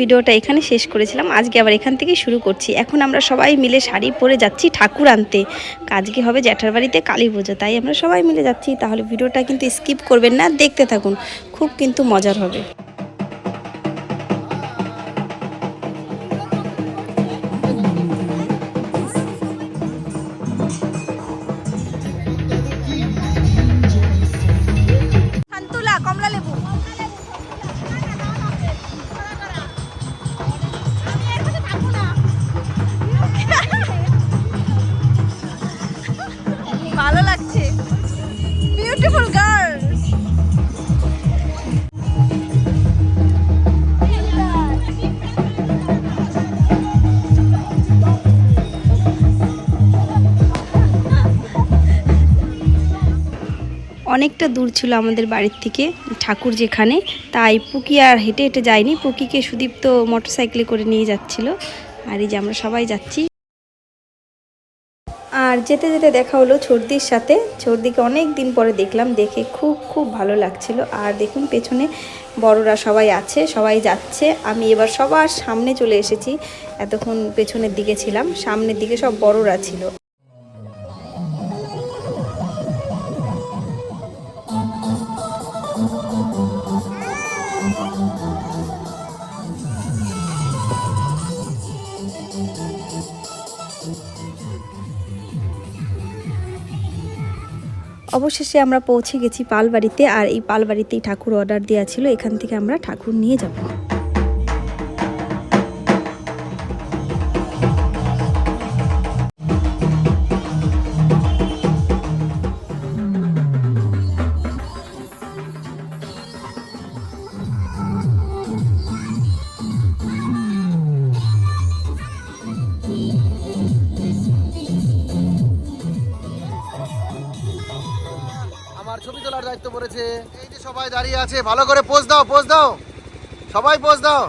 ভিডিওটা এখানে শেষ করেছিলাম। আজকে আবার এখান থেকে শুরু করছি। এখন আমরা সবাই মিলে শাড়ি পরে যাচ্ছি ঠাকুর আনতে। আজকে হবে জ্যাঠার বাড়িতে কালী পুজো, তাই আমরা সবাই মিলে যাচ্ছি। তাহলে ভিডিওটা কিন্তু স্কিপ করবেন না, দেখতে থাকুন। খুব কিন্তু মজার হবে। অনেকটা দূর ছিল আমাদের বাড়ির থেকে, ঠাকুর যেখানে। তাই পুকি আর হেঁটে হেঁটে যায়নি পুকিকে সুদীপ সুদীপ্ত মোটরসাইকেলে করে নিয়ে যাচ্ছিল। আর এই যে আমরা সবাই যাচ্ছি। আর যেতে যেতে দেখা হলো ছর্দির সাথে। ছর্দিকে অনেক দিন পরে দেখলাম, দেখে খুব খুব ভালো লাগছিল। আর দেখুন, পেছনে বড়রা সবাই আছে, সবাই যাচ্ছে। আমি এবার সবার সামনে চলে এসেছি। এতক্ষণ পেছনের দিকে ছিলাম। সামনের দিকে সব বড়রা ছিল। অবশেষে আমরা পৌঁছে গেছি পালবাড়িতে আর এই পালবাড়িতেই ঠাকুর অর্ডার দেওয়া ছিল। এখান থেকে আমরা ঠাকুর নিয়ে যাব। আমার ছবি তোলার দায়িত্ব পড়েছে। এই যে সবাই দাঁড়িয়ে আছে, ভালো করে পোজ দাও পোজ দাও। সবাই পোজ দাও।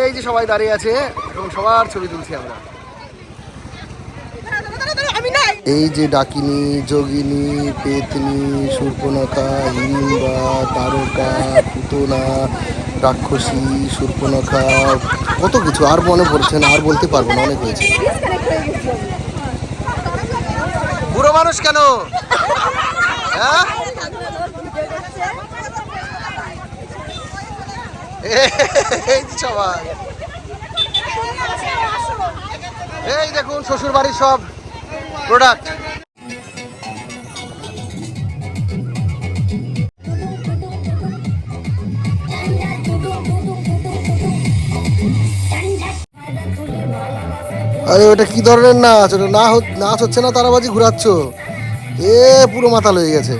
এই যে সবাই দাঁড়িয়ে আছে, এবং সবার ছবি তুলছি আমরা। এই যে ডাকিনী, যোগিনী, পেতনি, সূর্পনখা হিমবা তারকা পুতনা রাক্ষসী, সূর্পনখা, কত কিছু, আর মনে পড়ছে না, আর বলতে পারব না, অনেক হয়েছে। বুড়ো মানুষ কেন? হ্যাঁ? এই সবাই। এই দেখুন শ্বশুর বাড়ির সব প্রোডাক্ট আরে, ওটা কি ধরনের নাচ? ওটা না নাচ হচ্ছে না, তারাবাজি ঘুরাচ্ছ? এ, পুরো মাথা লেগে গেছে।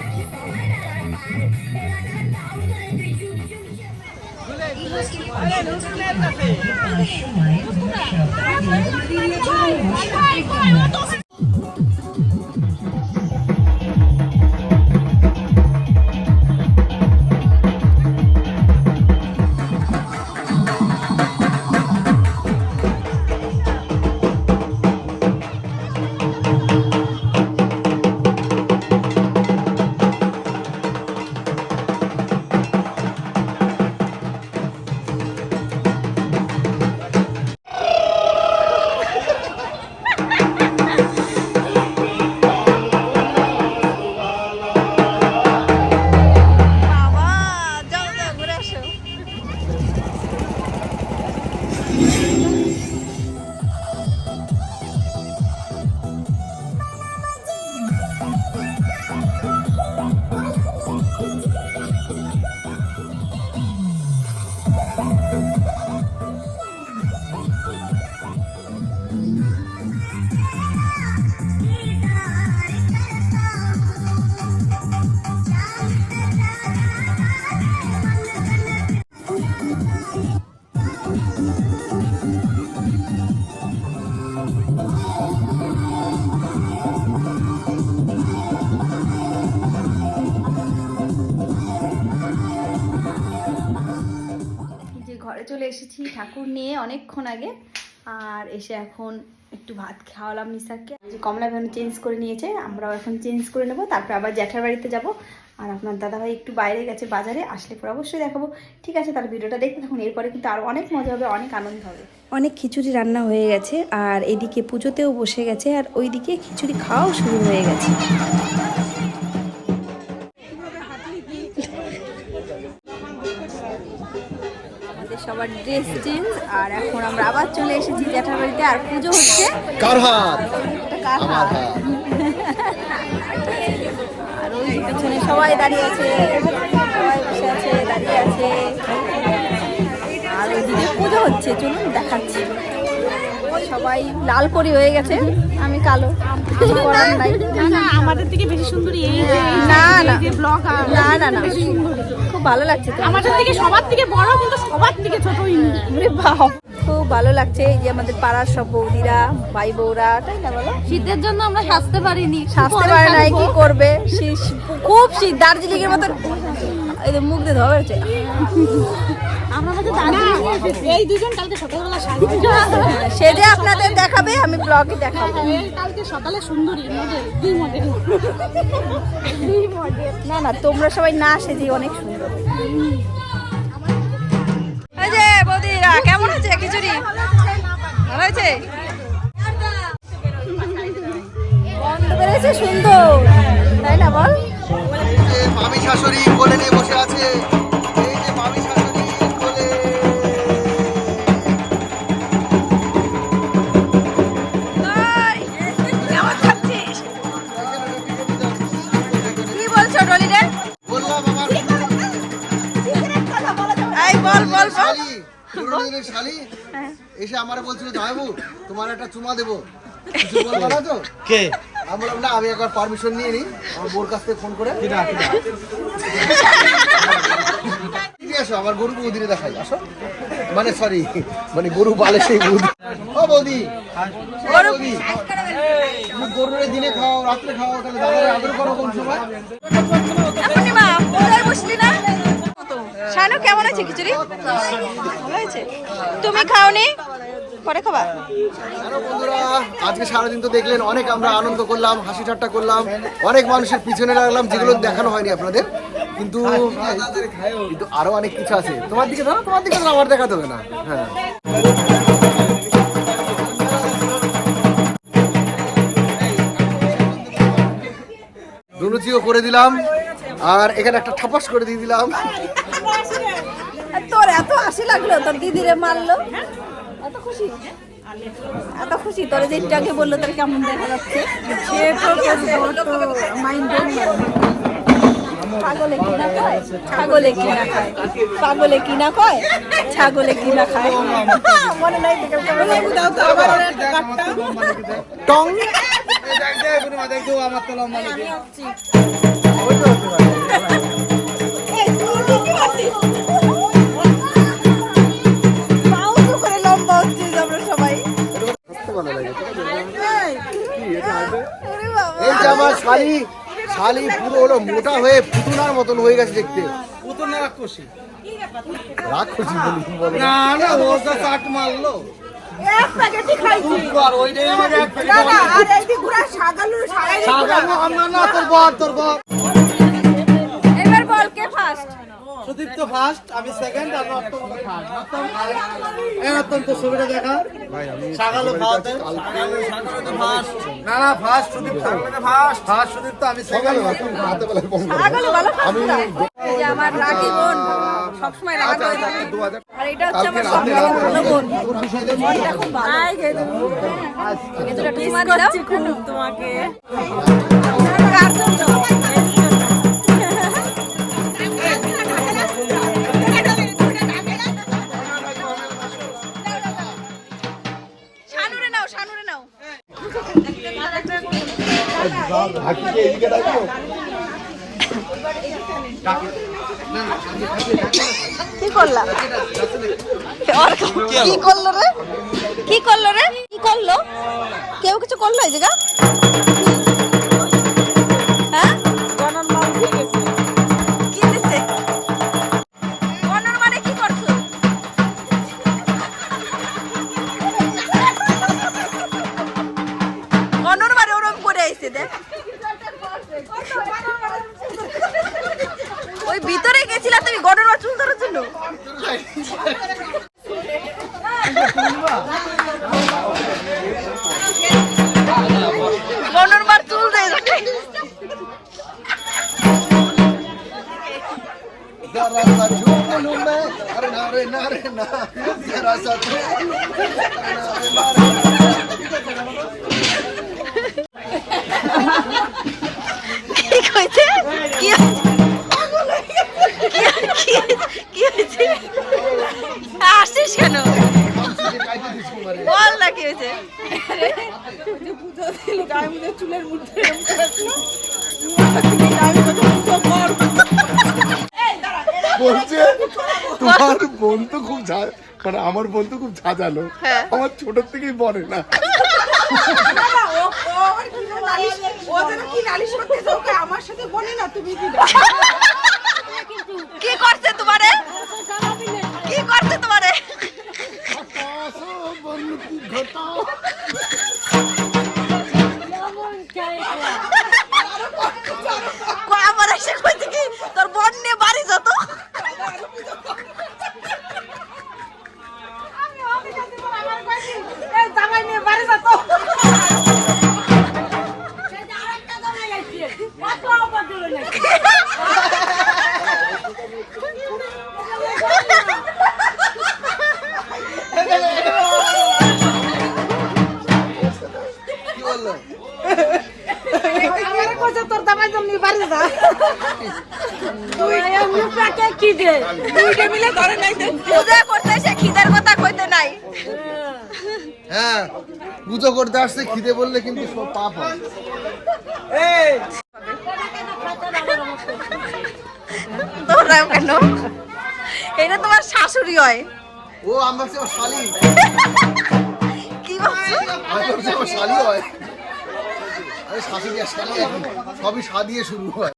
এসেছি ঠাকুর নিয়ে অনেকক্ষণ আগে। আর এসে এখন একটু ভাত খাওয়ালাম নিশাককে যে কমলা ভ্যান চেঞ্জ করে নিয়েছে, আমরাও এখন চেঞ্জ করে নেব। তারপর আবার জ্যাঠার বাড়িতে যাব। আর আপনার দাদাভাই একটু বাইরে গেছে বাজারে, আসলে পরে অবশ্যই দেখাবো। ঠিক আছে তার ভিডিওটা দেখতে থাকুন, এরপরে কিন্তু আরও অনেক মজা হবে, অনেক আনন্দ হবে। অনেক খিচুড়ি রান্না হয়ে গেছে, আর এদিকে পুজোতেও বসে গেছে, আর ওইদিকে খিচুড়ি খাওয়াও শুরু হয়ে গেছে। সবার ড্রেস চেঞ্জ আর এখন আমরা আবার চলে এসেছি জ্যাঠার বাড়িতে আর পুজো হচ্ছে। কার হাত? আমার হাত? আর ওই পেছনে সবাই দাঁড়িয়ে আছে সবাই বসে আছে দাঁড়িয়ে আছে। আর ওইদিকে পুজো হচ্ছে চলুন দেখাচ্ছি। সবাই লাল পরি হয়ে গেছে আমি কালো। করার নাই। না না আমাদের থেকে বেশি সুন্দরী এই যে না না। ব্লগার না না না। খুব ভালো লাগছে আমাদের থেকে সবার থেকে বড় কিন্তু সবার থেকে ছোট ইনি বাপ খুব ভালো লাগছে। এই যে আমাদের পাড়ার সব বৌদিরা ভাই বৌরা তাই না বলো? শীতের জন্য আমরা সাজতে পারিনি। সাজতে পারে নাই কি করবে? খুব শীত। দার্জিলিং এর মতন এই মুখ দিয়ে ধোয়া এই দুজন কালকে সকালবেলা সাজতে আপনাদের দেখাবে আমি ব্লগে দেখাবো। কালকে সকালে সুন্দরী মডেল দুই মডেল না না তোমরা সবাই না সেজে অনেক সুন্দর। যে বৌদিরা কেমন আছে খিচুড়ি? ভালো হয়েছে? গন্ধ বেড়েছে সুন্দর। তাই না বল? মামি শাশুড়ি কোলে নিয়ে বসে আছে। এসে আমারে বলছিল জামাইবু তোমার একটা চুমা দেবো। কিছু বলব না তো? কে? আমি বললাম না আমি একবার পারমিশন নিয়ে নিই আমার বোর কাছ থেকে ফোন করে। আসো আমার গরু বৌদিরে দেখাই আসো। মানে সরি মানে গরু বালে সেই বৌদি ও বৌদি। বৌদি তুমি গরুরে দিনে খাও রাত্রে খাও তাহলে দাদারে আদর করো কোন সময়? শানু, কেমন আছে খিচুড়ি? ভালো হয়েছে তুমি খাওনি? পরে খাবা। আজকে সারাদিন তো দেখলেন অনেক আমরা আনন্দ করলাম, হাসি ঠাট্টা করলাম, অনেক মানুষের পিছনে যেগুলো দেখানো হয়নি আপনাদের। কিন্তু অনেক কিছু আছে। তোমার দিকে তোমার দিকে না। হ্যাঁ। করে দিলাম। আর এখানে একটা ঠাপাস করে দিয়ে দিলাম। তোর এত হাসি লাগল তোর দিদিরে মারলো। এত খুশি। এত খুশি তোর যে আগে বলল তোর কেমন দেখা যাচ্ছে। ছাগলে কিনা খায় ছাগলে কিনা খায়। পাগলে কিনা খায় ছাগলে কিনা খায়। মনে নাই দাও তো আবার টং। আমার তো লম্বা এই আমার শালি শালি পুরো মোটা হয়ে পুতুনার মতন হয়ে গেছে দেখতে পুতুল না রাক্ষসী রাগ খুশি না না ও তো চাট মারলো এক সাগালু এবার বল কে ফার্স্ট সুদীপ তো ফার্স্ট আমি সেকেন্ড আর অত্যন্ত ফার্স্ট অত্যন্ত ছবিটা দেখা। সাগালো খাওয়াতে। না না ফার্স্ট সুদীপ তো ফার্স্ট ফার্স্ট সুদীপ তো আমি সকালে রাতে ফোন আমার রাগি বোন সবসময় হয়ে আর এটা হচ্ছে আমার সবথেকে ভালো বোন। খুব ভালো। তোমাকে। কি করলা? আর কি করল রে? কি করল রে? কি করল? কেউ কিছু করল এই জায়গা? না রে না তেরা সাথ কি কইছে কি কি- কি হয়েছে আসছিস কেন? বল না কি হয়েছে? বলছে তোমার বোন তো খুব ঝা- মানে আমার বোন তো খুব ঝাঁঝালো। হ্যাঁ। আমার ছোট থেকেই বলে না। কি করছে তোমারে? কি করছে তোমারে? তোর জামাই জন্য বাড়ি যা তুই এমনি পেটে কি দে দুইটা মিলে ধরে নাই পূজা করতে এসে খিদের কথা কইতে নাই। হ্যাঁ পুজো করতে আসছে খিদে বললে কিন্তু সব পাপ হয়। কেন? এটা তোমার শাশুড়ি হয়। ও আমার শালি। কি বলছো? আমার শালি হয়। শাশুড়ি আর শালি এখন সবই সা দিয়ে শুরু হয়।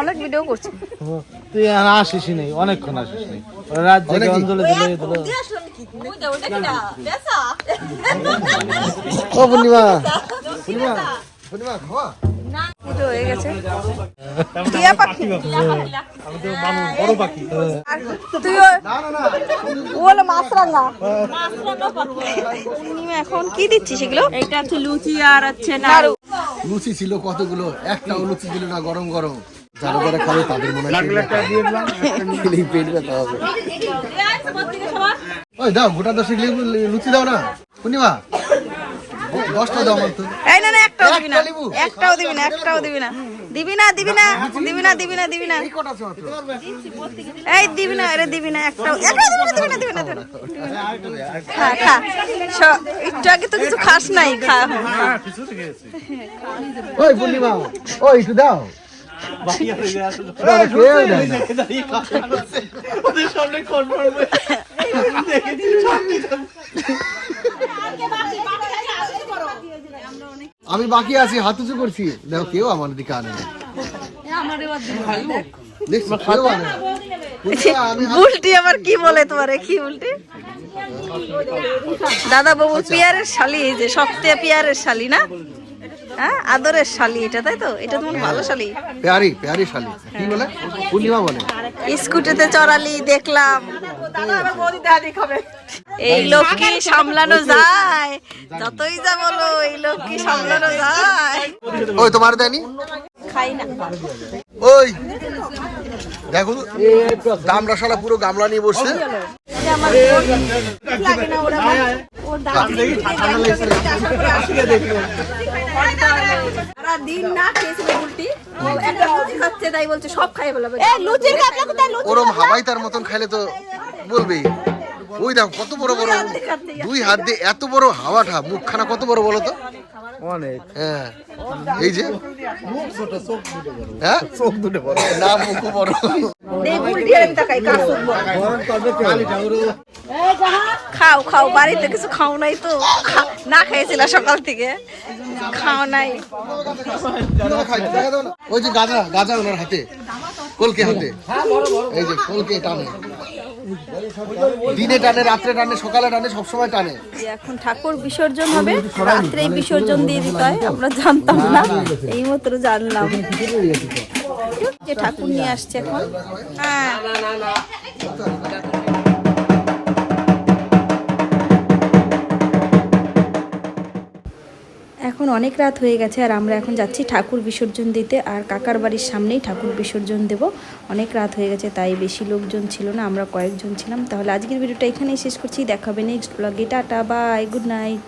অনেক ভিডিও করছি তুই আর আসিস নেই অনেকক্ষণ আসিস নেই। রাত জেগে। অঞ্জলি দিলে দিলো। ও পূর্ণিমা। পূর্ণিমা পূর্ণিমা খাওয়া? পুজো হয়ে গেছে। টিয়া পাখি। বড় পাখি। আর ও হলো মাছরাঙা। পূর্ণিমা এখন কি দিচ্ছিস এগুলো? এটা হচ্ছে লুচি আর হচ্ছে নাড়ু লুচি ছিল কতগুলো? একটাও লুচি ছিল না গরম গরম। যারা যারা খাবে তাদের মনে হয় পেট ব্যথা হবে। ওই দাও গোটা দশেক লুচি দাও না। পূর্ণিমা দশটা দাও আমার তো। একটাও দিবি না একটাও দিবি না একটাও দিবি না দিবি না দিবি না দিবি না দিবি না দিবি না এই দিবি না আরে দিবি না একটাও একটাও দিবি না দিবি না দিবি না খা খা একটু আগে তো কিছু খাস নাই খা। ওই পূর্ণিমা ওই একটু দাও। ওদের সামনে কনফার্ম আমি বাকি আছি হাত উঁচু করছি। দেখো কেউ আমার দিকে আনে না। উল্টি আবার কি বলে তোমারে? কি উল্টি? দাদা বাবু পিয়ারের শালি এই যে সপ্তাহে পিয়ারের শালি না? হ্যাঁ আদরের শালি এটা তাই তো এটা তোমার ভালো শালি প্যারি প্যারি শালি কি বলে পূর্ণিমা বলে স্কুটিতে চড়ালি দেখলাম এই লোক কি সামলানো যায় যতই যা বলো এই লোক কি সামলানো যায় ওই তোমার দেয়নি খাই না ওই দেখো তো, দাম রসালা পুরো গামলা নিয়ে বসছে ওরা দিন না খেয়েছিল উল্টি। একটা লুচি খাচ্ছে তাই বলছে সব খাই ফেলাবে এ লুচির কাপলা কোথায় লুচি ওরম হাওয়াই তার মতন খাইলে তো বলবেই। ওই দেখো কত বড় বড় দুই হাত দিয়ে এত বড় হাওয়াটা মুখখানা কত বড় বলো তো? অনেক। হ্যাঁ। এই যে? হ্যাঁ? চোখ দুটো বড়। না মুখ বড়। খাও খাও বাড়িতে কিছু খাও নাই তো। না খেয়েছিল সকাল থেকে। খাও নাই। ওই যে গাজা গাজা ওনার হাতে। কলকে হাতে। এই যে কলকে টানে। দিনে টানে রাত্রে টানে সকালে টানে সবসময় টানে। এখন ঠাকুর বিসর্জন হবে রাত্রে বিসর্জন দিয়ে দিতে হয় আমরা জানতাম না এই মাত্র জানলাম। যে ঠাকুর নিয়ে আসছে এখন। হ্যাঁ। এখন অনেক রাত হয়ে গেছে আর আমরা এখন যাচ্ছি ঠাকুর বিসর্জন দিতে আর কাকার বাড়ির সামনেই ঠাকুর বিসর্জন দেব। অনেক রাত হয়ে গেছে, তাই বেশি লোকজন ছিল না, আমরা কয়েকজন ছিলাম। তাহলে আজকের ভিডিওটা এখানেই শেষ করছি। দেখাবে নেক্সট ব্লগে টাটা বাই গুড নাইট